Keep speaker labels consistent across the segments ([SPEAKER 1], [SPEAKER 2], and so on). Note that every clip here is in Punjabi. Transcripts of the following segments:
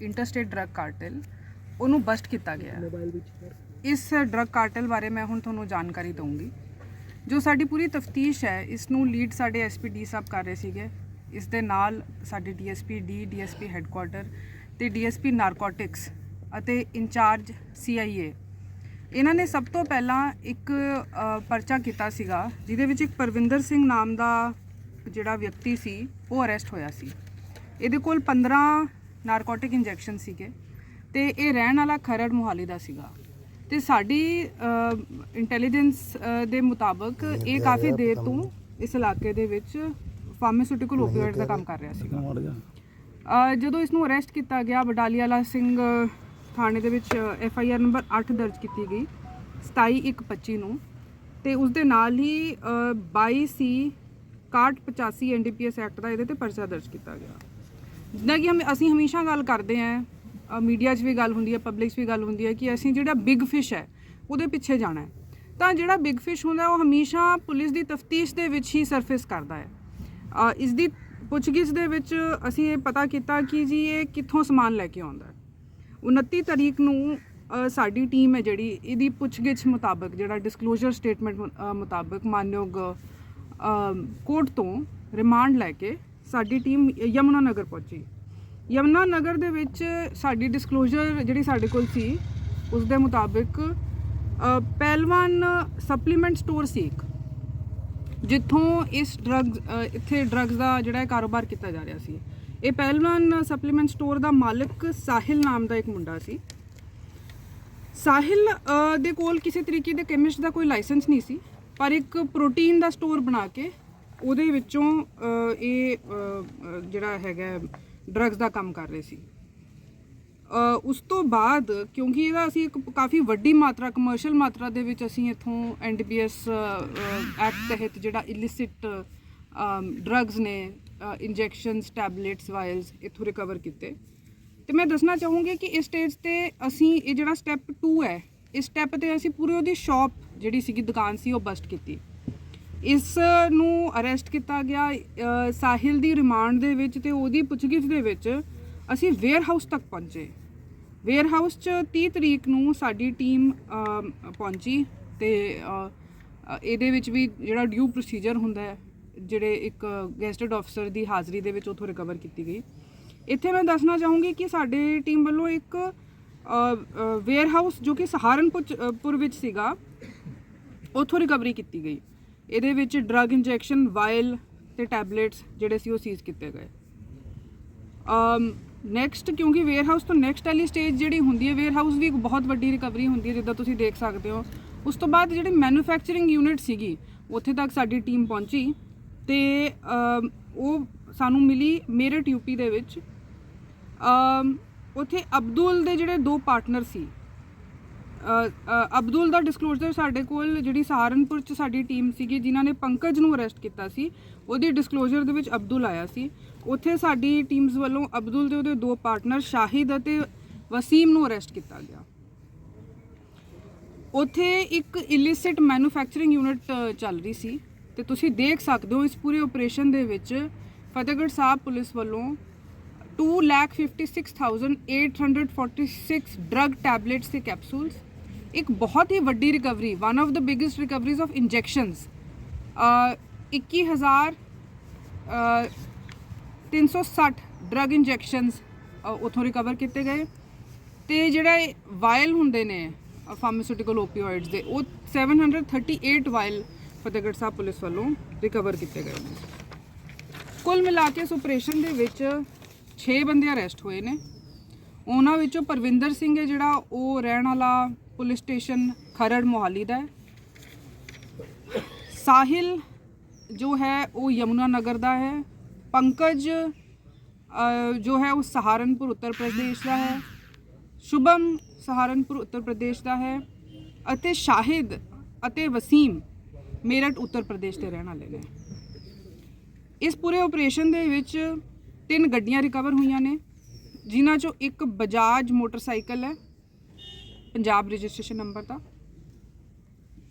[SPEAKER 1] ਇੰਟਰਸਟੇਟ ਡਰੱਗ ਕਾਰਟਲ ਉਹਨੂੰ ਬਸਟ ਕੀਤਾ ਗਿਆ ਇਸ ਡਰੱਗ ਕਾਰਟਲ ਬਾਰੇ ਮੈਂ ਹੁਣ ਤੁਹਾਨੂੰ ਜਾਣਕਾਰੀ ਦਊਂਗੀ। ਜੋ ਸਾਡੀ ਪੂਰੀ ਤਫਤੀਸ਼ ਹੈ ਇਸ ਨੂੰ ਲੀਡ ਸਾਡੇ ਐਸਪੀਡੀ ਸਾਹਿਬ ਕਰ ਰਹੇ ਸੀਗੇ। ਇਸ ਦੇ ਨਾਲ ਸਾਡੇ ਡੀਐਸਪੀ ਡੀ ਡੀਐਸਪੀ ਹੈੱਡਕੁਆਟਰ ਤੇ ਡੀਐਸਪੀ ਨਾਰਕੋਟਿਕਸ ਅਤੇ ਇੰਚਾਰਜ ਸੀਆਈਏ ਇਹਨਾਂ ਨੇ ਸਭ ਤੋਂ ਪਹਿਲਾਂ ਇੱਕ ਪਰਚਾ ਕੀਤਾ ਸੀਗਾ ਜਿਹਦੇ ਵਿੱਚ ਇੱਕ ਪਰਵਿੰਦਰ ਸਿੰਘ ਨਾਮ ਦਾ ਜਿਹੜਾ ਵਿਅਕਤੀ ਸੀ ਉਹ ਅਰੈਸਟ ਹੋਇਆ ਸੀ। ਇਹਦੇ ਕੋਲ 15 ਨਾਰਕੋਟਿਕ ਇੰਜੈਕਸ਼ਨ ਸੀਗੇ ਤੇ ਇਹ ਰਹਿਣ ਵਾਲਾ ਖਰੜ ਮੁਹਾਲੀ ਦਾ ਸੀਗਾ। ਤੇ ਸਾਡੀ ਇੰਟੈਲੀਜੈਂਸ ਦੇ ਮੁਤਾਬਕ ਇਹ ਕਾਫੀ ਦੇਰ ਤੋਂ ਇਸ ਇਲਾਕੇ ਦੇ ਵਿੱਚ ਫਾਰਮਾਸਿਊਟੀਕਲ ਓਪੀਓਇਡ ਦਾ ਕੰਮ ਕਰ ਰਿਹਾ ਸੀਗਾ। ਜਦੋਂ ਇਸ ਨੂੰ ਅਰੈਸਟ ਕੀਤਾ ਗਿਆ ਬਡਾਲੀਆਲਾ ਸਿੰਘ ਥਾਣੇ ਦੇ ਵਿੱਚ ਐਫ ਆਈ ਆਰ ਨੰਬਰ 8 ਦਰਜ ਕੀਤੀ ਗਈ 27125 ਨੂੰ। ਤੇ ਉਸ ਦੇ ਨਾਲ ਹੀ ਅ, 22 ਸੀ 6185 ਐਨਡੀਪੀਐਸ ਐਕਟ ਦਾ ਇਹਦੇ ਤੇ ਪਰਚਾ ਦਰਜ ਕੀਤਾ ਗਿਆ। ਜਿੱਦਾਂ ਕਿ ਹਮ ਅਸੀਂ ਹਮੇਸ਼ਾ ਗੱਲ ਕਰਦੇ ਆਂ ਮੀਡੀਆ 'ਚ ਵੀ ਗੱਲ ਹੁੰਦੀ ਹੈ ਪਬਲਿਕ 'ਚ ਵੀ ਗੱਲ ਹੁੰਦੀ ਹੈ ਕਿ ਅਸੀਂ ਜਿਹੜਾ ਬਿਗ ਫਿਸ਼ ਹੈ ਉਹਦੇ ਪਿੱਛੇ ਜਾਣਾ ਹੈ। ਤਾਂ ਜਿਹੜਾ ਬਿਗ ਫਿਸ਼ ਹੁੰਦਾ ਉਹ ਹਮੇਸ਼ਾ ਪੁਲਿਸ ਦੀ ਤਫਤੀਸ਼ ਦੇ ਵਿੱਚ ਹੀ ਸਰਫੇਸ ਕਰਦਾ ਹੈ। ਅ, ਇਸ ਦੀ ਪੁੱਛਗਿੱਛ ਦੇ ਵਿੱਚ ਅਸੀਂ ਇਹ ਪਤਾ ਕੀਤਾ ਕਿ ਜੀ ਇਹ ਕਿੱਥੋਂ ਸਮਾਨ ਲੈ ਕੇ ਆਉਂਦਾ ਹੈ। 29 ਤਰੀਕ ਨੂੰ ਸਾਡੀ ਟੀਮ ਹੈ ਜਿਹੜੀ ਇਹਦੀ ਪੁੱਛਗਿੱਛ ਮੁਤਾਬਕ ਜਿਹੜਾ ਡਿਸਕਲੋਜ਼ਰ ਸਟੇਟਮੈਂਟ ਮੁਤਾਬਕ ਮਾਨਯੋਗ ਕੋਰਟ ਤੋਂ ਰਿਮਾਂਡ ਲੈ ਕੇ ਸਾਡੀ ਟੀਮ ਯਮੁਨਾ ਨਗਰ ਪਹੁੰਚੀ। ਯਮੁਨਾ ਨਗਰ ਦੇ ਵਿੱਚ ਸਾਡੀ ਡਿਸਕਲੋਜ਼ਰ ਜਿਹੜੀ ਸਾਡੇ ਕੋਲ ਸੀ ਉਸ ਦੇ ਮੁਤਾਬਿਕ ਪਹਿਲਵਾਨ ਸਪਲੀਮੈਂਟ ਸਟੋਰ ਸੀ ਇੱਕ, ਜਿੱਥੋਂ ਇਸ ਡਰੱਗਸ ਇੱਥੇ ਡਰੱਗਸ ਦਾ ਜਿਹੜਾ ਕਾਰੋਬਾਰ ਕੀਤਾ ਜਾ ਰਿਹਾ ਸੀ। ਇਹ ਪਹਿਲਵਾਨ ਸਪਲੀਮੈਂਟ ਸਟੋਰ ਦਾ ਮਾਲਕ ਸਾਹਿਲ ਨਾਮ ਦਾ ਇੱਕ ਮੁੰਡਾ ਸੀ। ਸਾਹਿਲ ਦੇ ਕੋਲ ਕਿਸੇ ਤਰੀਕੇ ਦੇ ਕੈਮਿਸਟ ਦਾ ਕੋਈ ਲਾਇਸੈਂਸ ਨਹੀਂ ਸੀ, ਪਰ ਇੱਕ ਪ੍ਰੋਟੀਨ ਦਾ ਸਟੋਰ ਬਣਾ ਕੇ ਉਹਦੇ ਵਿੱਚੋਂ ਇਹ ਜਿਹੜਾ ਹੈਗਾ ਡਰੱਗਸ ਦਾ ਕੰਮ ਕਰ ਰਹੇ ਸੀ। ਉਸ ਤੋਂ ਬਾਅਦ, ਕਿਉਂਕਿ ਇਹਦਾ ਅਸੀਂ ਇੱਕ ਕਾਫੀ ਵੱਡੀ ਮਾਤਰਾ ਕਮਰਸ਼ੀਅਲ ਮਾਤਰਾ ਦੇ ਵਿੱਚ ਅਸੀਂ ਇਥੋਂ ਐਨਡੀਪੀਐਸ ਐਕਟ ਤਹਿਤ ਜਿਹੜਾ ਇਲਿਸਿਟ ਡਰੱਗਸ ਨੇ ਇੰਜੈਕਸ਼ਨਸ ਟੈਬਲੇਟਸ ਵਾਇਲਸ ਇਥੋਂ ਰਿਕਵਰ ਕੀਤੇ। ਤੇ ਮੈਂ ਦੱਸਣਾ ਚਾਹੂੰਗੀ ਕਿ ਇਸ ਸਟੇਜ ਤੇ ਅਸੀਂ ਇਹ ਜਿਹੜਾ ਸਟੈਪ 2 ਹੈ, ਇਸ ਸਟੈਪ ਤੇ ਅਸੀਂ ਪੂਰੀ ਉਹਦੀ ਸ਼ਾਪ ਜਿਹੜੀ ਸੀਗੀ, ਦੁਕਾਨ ਸੀ, ਉਹ ਬਸਟ ਕੀਤੀ। ਇਸ ਨੂੰ ਅਰੈਸਟ ਕੀਤਾ ਗਿਆ ਅ, ਸਾਹਿਲ ਦੀ ਰਿਮਾਂਡ ਦੇ ਵਿੱਚ ਤੇ ਉਹਦੀ ਪੁੱਛਗਿੱਛ ਦੇ ਵਿੱਚ ਅਸੀਂ ਵੇਅਰ ਹਾਊਸ ਤੱਕ ਪਹੁੰਚੇ। ਵੇਅਰ ਹਾਊਸ 'ਚ 30 ਤਰੀਕ ਨੂੰ ਸਾਡੀ ਟੀਮ ਪਹੁੰਚੀ ਤੇ ਅ, ਅ, ਇਹਦੇ ਵਿੱਚ ਵੀ ਜਿਹੜਾ ਡਿਊ ਪ੍ਰੋਸੀਜਰ ਹੁੰਦਾ ਹੈ ਜਿਹੜੇ ਇੱਕ ਗੈਸਟਡ ਅਫਸਰ ਦੀ ਹਾਜ਼ਰੀ ਦੇ ਵਿੱਚ ਉਥੋਂ ਰਿਕਵਰ ਕੀਤੀ ਗਈ। ਇੱਥੇ ਮੈਂ ਦੱਸਣਾ ਚਾਹੂੰਗੀ ਕਿ ਸਾਡੇ ਟੀਮ ਵੱਲੋਂ ਇੱਕ ਵੇਅਰ ਹਾਊਸ ਜੋ ਕਿ ਸਹਾਰਨਪੁਰ 'ਚ- ਅ, ਪੁਰ ਵਿੱਚ ਸੀਗਾ ਉਥੋਂ ਰਿਕਵਰੀ ਕੀਤੀ ਗਈ। ਇਹਦੇ ਵਿੱਚ ਡਰੱਗ ਇੰਜੈਕਸ਼ਨ ਵਾਇਲ ਤੇ ਟੈਬਲੇਟਸ ਜਿਹੜੇ ਸੀ ਉਹ ਸੀਜ਼ ਕੀਤੇ ਗਏ। ਅਮ ਨੈਕਸਟ ਕਿਉਂਕਿ ਵੇਅਰਹਾਊਸ ਤੋਂ ਨੈਕਸਟ ਵਾਲੀ ਸਟੇਜ ਜਿਹੜੀ ਹੁੰਦੀ ਹੈ ਵੇਅਰਹਾਊਸ ਵੀ ਇੱਕ ਬਹੁਤ ਵੱਡੀ ਰਿਕਵਰੀ ਹੁੰਦੀ ਹੈ ਜਿੱਦਾਂ ਤੁਸੀਂ ਦੇਖ ਸਕਦੇ ਹੋ। ਉਸ ਤੋਂ ਬਾਅਦ ਜਿਹੜੀ ਮੈਨੂਫੈਕਚਰਿੰਗ ਯੂਨਿਟ ਸੀਗੀ ਉੱਥੇ ਤੱਕ ਸਾਡੀ ਟੀਮ ਪਹੁੰਚੀ ਤੇ ਉਹ ਸਾਨੂੰ ਮਿਲੀ ਮੇਰਠ ਯੂਪੀ ਦੇ ਵਿੱਚ। ਅਮ, ਉੱਥੇ ਅਬਦੁਲ ਦੇ ਜਿਹੜੇ ਦੋ ਪਾਰਟਨਰ ਸੀ ਅਬਦੁਲ ਦਾ ਡਿਸਕਲੋਜ਼ਰ ਸਾਡੇ ਕੋਲ ਜਿਹੜੀ ਸਹਾਰਨਪੁਰ ਚ ਸਾਡੀ ਟੀਮ ਸੀਗੀ, ਜਿਨ੍ਹਾਂ ਨੇ ਪੰਕਜ ਨੂੰ ਅਰੈਸਟ ਕੀਤਾ ਸੀ, ਉਹਦੀ ਡਿਸਕਲੋਜ਼ਰ ਦੇ ਵਿੱਚ ਅਬਦੁਲ ਆਇਆ ਸੀ। ਉੱਥੇ ਸਾਡੀ ਟੀਮਸ ਵੱਲੋਂ ਅਬਦੁਲ ਦੇ ਉਹਦੇ ਦੋ ਪਾਰਟਨਰ ਸ਼ਾਹਿਦ ਅਤੇ ਵਸੀਮ ਨੂੰ ਅਰੈਸਟ ਕੀਤਾ ਗਿਆ। ਉੱਥੇ ਇੱਕ ਇਲਿਸਿਟ ਮੈਨੂਫੈਕਚਰਿੰਗ ਯੂਨਿਟ ਚੱਲ ਰਹੀ ਸੀ ਤੇ ਤੁਸੀਂ ਦੇਖ ਸਕਦੇ ਹੋ ਇਸ ਪੂਰੇ ਆਪਰੇਸ਼ਨ ਦੇ ਵਿੱਚ ਫਤਿਹਗੜ੍ਹ ਸਾਹਿਬ ਪੁਲਿਸ ਵੱਲੋਂ 256846 ਡਰੱਗ ਟੈਬਲੇਟਸ ਤੇ ਕੈਪਸੂਲਸ ਇੱਕ ਬਹੁਤ ਹੀ ਵੱਡੀ recovery one of the biggest recoveries of injections 21000 uh, 360 drug injections ਉਥੋਂ ਰਿਕਵਰ ਕੀਤੇ ਗਏ। ਤੇ ਜਿਹੜਾ ਵਾਇਲ ਹੁੰਦੇ ਨੇ ਫਾਰਮਾਸਿਊਟੀਕਲ ਓਪੀਓਇਡਸ ਦੇ ਉਹ 738 ਵਾਇਲ ਫਤਿਹਗੜ੍ਹ ਸਾਹਿਬ ਪੁਲਿਸ ਵੱਲੋਂ ਰਿਕਵਰ ਕੀਤੇ ਗਏ ਨੇ। ਕੁੱਲ ਮਿਲਾ ਕੇ ਇਸ ਆਪਰੇਸ਼ਨ ਦੇ ਵਿੱਚ 6 ਬੰਦੇ ਅਰੈਸਟ ਹੋਏ ਨੇ। ਉਹਨਾਂ ਵਿੱਚੋਂ ਪਰਵਿੰਦਰ ਸਿੰਘ ਹੈ ਜਿਹੜਾ ਉਹ ਰਹਿਣ ਵਾਲਾ ਪੁਲਿਸ ਸਟੇਸ਼ਨ ਖਰੜ ਮੋਹਾਲੀ ਦਾ ਹੈ। ਸਾਹਿਲ ਜੋ ਹੈ ਉਹ ਯਮੁਨਾ ਨਗਰ ਦਾ ਹੈ। ਪੰਕਜ ਜੋ ਹੈ ਉਹ ਸਹਾਰਨਪੁਰ ਉੱਤਰ ਪ੍ਰਦੇਸ਼ ਦਾ ਹੈ। ਸ਼ੁਭਮ ਸਹਾਰਨਪੁਰ ਉੱਤਰ ਪ੍ਰਦੇਸ਼ ਦਾ ਹੈ ਅਤੇ ਸ਼ਾਹਿਦ ਅਤੇ ਵਸੀਮ ਮੇਰਠ ਉੱਤਰ ਪ੍ਰਦੇਸ਼ ਦੇ ਰਹਿਣ ਵਾਲੇ ਨੇ। ਇਸ ਪੂਰੇ ਆਪਰੇਸ਼ਨ ਦੇ ਵਿੱਚ ਤਿੰਨ ਗੱਡੀਆਂ ਰਿਕਵਰ ਹੋਈਆਂ ਨੇ, ਜਿਨ੍ਹਾਂ ਚੋਂ ਇੱਕ ਬਜਾਜ ਮੋਟਰਸਾਈਕਲ ਹੈ। ਪੰਜਾਬ ਰਜਿਸਟ੍ਰੇਸ਼ਨ ਨੰਬਰ ਦਾ।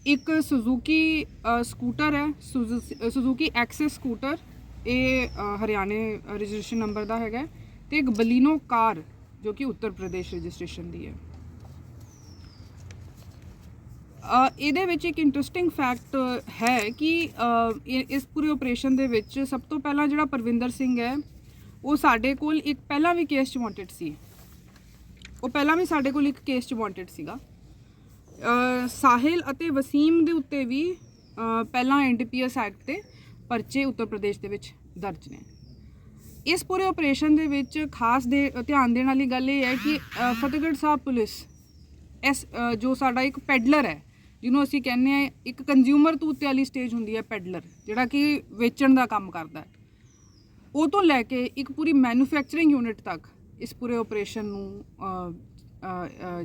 [SPEAKER 1] ਇੱਕ ਸੁਜ਼ੂਕੀ ਸਕੂਟਰ ਹੈ। ਸੁਜ਼ੂ- ਸੁਜ਼ੂਕੀ ਐਕਸੈਸ ਸਕੂਟਰ ਇਹ ਹਰਿਆਣੇ ਰਜਿਸਟ੍ਰੇਸ਼ਨ ਨੰਬਰ ਦਾ ਹੈਗਾ ਹੈ। ਤੇ ਇੱਕ ਬਲੀਨੋ ਕਾਰ ਜੋ ਕਿ ਉੱਤਰ ਪ੍ਰਦੇਸ਼ ਰਜਿਸਟ੍ਰੇਸ਼ਨ ਦੀ ਹੈ। ਇਹਦੇ ਵਿੱਚ ਇੱਕ ਇੰਟਰਸਟਿੰਗ ਫੈਕਟ ਹੈ ਕਿ ਇਹ- ਇਸ ਪੂਰੇ ਆਪਰੇਸ਼ਨ ਦੇ ਵਿੱਚ ਸਭ ਤੋਂ ਪਹਿਲਾਂ ਜਿਹੜਾ ਪਰਵਿੰਦਰ ਸਿੰਘ ਹੈ, ਉਹ ਸਾਡੇ ਕੋਲ ਇੱਕ ਪਹਿਲਾਂ ਵੀ ਕੇਸ 'ਚ ਵਾਂਟਡ ਸੀ। ਉਹ ਪਹਿਲਾਂ ਵੀ ਸਾਡੇ ਕੋਲ ਇੱਕ ਕੇਸ 'ਚ ਵਾਂਟਡ ਸੀਗਾ। ਸਾਹਿਲ ਅਤੇ ਵਸੀਮ ਦੇ ਉੱਤੇ ਵੀ ਅ, ਪਹਿਲਾਂ ਐਨਡੀਪੀਐਸ ਐਕਟ ਤੇ ਪਰਚੇ ਉੱਤਰ ਪ੍ਰਦੇਸ਼ ਦੇ ਵਿੱਚ ਦਰਜ ਨੇ। ਇਸ ਪੂਰੇ ਆਪਰੇਸ਼ਨ ਦੇ ਵਿੱਚ ਖਾਸ ਦੇ ਧਿਆਨ ਦੇਣ ਵਾਲੀ ਗੱਲ ਇਹ ਹੈ ਕਿ ਫਤਿਹਗੜ੍ਹ ਸਾਹਿਬ ਪੁਲਿਸ ਇਸ ਜੋ ਸਾਡਾ ਇੱਕ ਪੈਡਲਰ ਹੈ ਜਿਹਨੂੰ ਅਸੀਂ ਕਹਿੰਦੇ ਆ ਇੱਕ ਕੰਜ਼ਿਊਮਰ ਤੋਂ ਉੱਤੇ ਵਾਲੀ ਸਟੇਜ ਹੁੰਦੀ ਹੈ ਪੈਡਲਰ ਜਿਹੜਾ ਕਿ ਵੇਚਣ ਦਾ ਕੰਮ ਕਰਦਾ ਹੈ। ਉਹ ਤੋਂ ਲੈ ਕੇ ਇੱਕ ਪੂਰੀ ਮੈਨੂਫੈਕਚਰਿੰਗ ਯੂਨਿਟ ਤੱਕ ਇਸ ਪੂਰੇ ਆਪਰੇਸ਼ਨ ਨੂੰ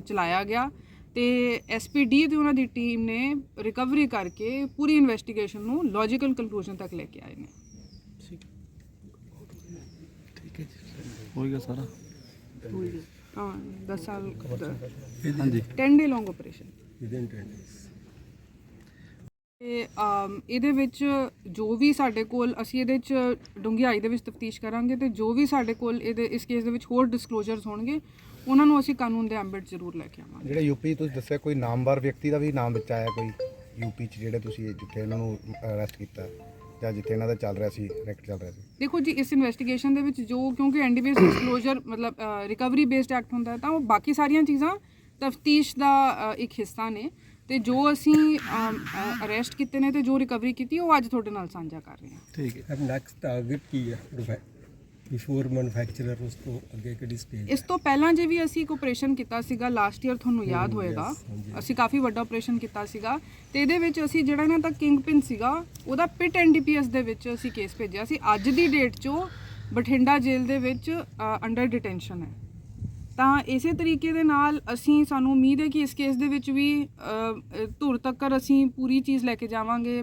[SPEAKER 1] ਚਲਾਇਆ ਗਿਆ ਤੇ ਐਸਪੀਡੀ ਤੇ ਉਹਨਾਂ ਦੀ ਟੀਮ ਨੇ ਰਿਕਵਰੀ ਕਰਕੇ ਪੂਰੀ ਇਨਵੈਸਟੀਗੇਸ਼ਨ ਨੂੰ ਲੌਜੀਕਲ ਕਨਕਲੂਜਨ ਤੱਕ ਲੈ ਕੇ ਆਏ ਨੇ।
[SPEAKER 2] ਹੋਏਗਾ ਸਾਰਾ?
[SPEAKER 1] ਹਾਂ 10 ਸਾਲ
[SPEAKER 2] ਹਾਂਜੀ।
[SPEAKER 1] 10 day long operation
[SPEAKER 3] within 10 days.
[SPEAKER 1] ਤੇ ਇਹਦੇ ਵਿੱਚ ਜੋ ਵੀ ਸਾਡੇ ਕੋਲ ਅਸੀਂ ਇਹਦੇ ਵਿੱਚ ਡੂੰਘਾਈ ਦੇ ਵਿੱਚ ਤਫਤੀਸ਼ ਕਰਾਂਗੇ ਤੇ ਜੋ ਵੀ ਸਾਡੇ ਕੋਲ ਇਹਦੇ ਇਸ ਕੇਸ ਦੇ ਵਿੱਚ ਹੋਰ ਡਿਸਕਲੋਜ਼ਰਸ ਹੋਣਗੇ ਉਹਨਾਂ ਨੂੰ ਅਸੀਂ ਕਾਨੂੰਨ ਦੇ ਐਂਬਿਟ ਜ਼ਰੂਰ ਲੈ ਕੇ ਆਵਾਂਗੇ।
[SPEAKER 4] ਜਿਹੜੇ ਯੂਪੀ ਤੁਸੀਂ ਦੱਸਿਆ ਕੋਈ ਨਾਮਵਰ ਵਿਅਕਤੀ ਦਾ ਵੀ ਨਾਮ ਵਿੱਚ ਆਇਆ ਕੋਈ ਯੂਪੀ ਚ ਜਿਹੜੇ ਤੁਸੀਂ ਜਿੱਥੇ ਇਹਨਾਂ ਨੂੰ ਅਰੈਸਟ ਕੀਤਾ ਜਾਂ ਜਿੱਥੇ ਇਹਨਾਂ ਦਾ ਚੱਲ ਰਿਹਾ ਸੀ ਰੈਕਟ ਚੱਲ ਰਿਹਾ ਸੀ?
[SPEAKER 1] ਦੇਖੋ ਜੀ ਇਸ ਇਨਵੈਸਟੀਗੇਸ਼ਨ ਦੇ ਵਿੱਚ ਜੋ ਕਿਉਂਕਿ ਐਨਡੀਪੀਐਸ ਡਿਸਕਲੋਜ਼ਰ ਮਤਲਬ ਰਿਕਵਰੀ ਬੇਸਡ ਐਕਟ ਹੁੰਦਾ ਤਾਂ ਉਹ ਬਾਕੀ ਸਾਰੀਆਂ ਚੀਜ਼ਾਂ ਤਫਤੀਸ਼ ਦਾ ਇੱਕ ਹਿੱਸਾ ਨੇ। ਤੇ ਜੋ ਅਸੀਂ ਅਰੈਸਟ ਕੀਤੇ ਨੇ ਤੇ ਜੋ ਰਿਕਵਰੀ ਕੀਤੀ ਉਹ ਅੱਜ ਤੁਹਾਡੇ ਨਾਲ ਸਾਂਝਾ ਕਰ ਰਹੇ ਹਾਂ।
[SPEAKER 2] ਠੀਕ ਹੈ।
[SPEAKER 3] ਨੈਕਸਟ ਟਾਰਗੇਟ ਕੀ ਹੈ ਬਿਫੋਰ ਮੈਨੂਫੈਕਚਰਰ ਉਸ ਤੋਂ ਅੱਗੇ ਕਿਹੜੀ ਸਟੇਜ
[SPEAKER 1] ਇਸ ਤੋਂ ਪਹਿਲਾਂ ਜੇ ਵੀ ਅਸੀਂ ਇੱਕ ਆਪਰੇਸ਼ਨ ਕੀਤਾ ਸੀਗਾ ਲਾਸਟ ਈਅਰ ਤੁਹਾਨੂੰ ਯਾਦ ਹੋਏਗਾ। ਅਸੀਂ ਕਾਫੀ ਵੱਡਾ ਆਪਰੇਸ਼ਨ ਕੀਤਾ ਸੀਗਾ ਤੇ ਇਹਦੇ ਵਿੱਚ ਅਸੀਂ ਜਿਹੜਾ ਇਹਨਾਂ ਦਾ ਕਿੰਗ ਪਿੰਨ ਸੀਗਾ ਉਹਦਾ ਪਿਟ ਐਨਡੀਪੀਐਸ ਦੇ ਵਿੱਚ ਅਸੀਂ ਕੇਸ ਭੇਜਿਆ ਸੀ। ਅੱਜ ਦੀ ਡੇਟ 'ਚੋਂ ਬਠਿੰਡਾ ਜੇਲ੍ਹ ਦੇ ਵਿੱਚ ਅੰਡਰ ਡਿਟੈਂਸ਼ਨ ਹੈ। ਤਾਂ ਇਸੇ ਤਰੀਕੇ ਦੇ ਨਾਲ ਅਸੀਂ ਸਾਨੂੰ ਉਮੀਦ ਹੈ ਕਿ ਇਸ ਕੇਸ ਦੇ ਵਿੱਚ ਵੀ ਧੁਰ ਤੱਕ ਅਸੀਂ ਪੂਰੀ ਚੀਜ਼ ਲੈ ਕੇ ਜਾਵਾਂਗੇ।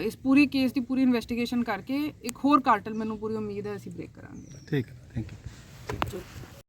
[SPEAKER 1] ਇਸ ਪੂਰੀ ਕੇਸ ਦੀ ਪੂਰੀ ਇਨਵੈਸਟੀਗੇਸ਼ਨ ਕਰਕੇ ਇੱਕ ਹੋਰ ਕਾਰਟਲ ਮੈਨੂੰ ਪੂਰੀ ਉਮੀਦ ਹੈ ਅਸੀਂ ਬ੍ਰੇਕ ਕਰਾਂਗੇ।
[SPEAKER 2] ਠੀਕ ਹੈ ਥੈਂਕ ਯੂ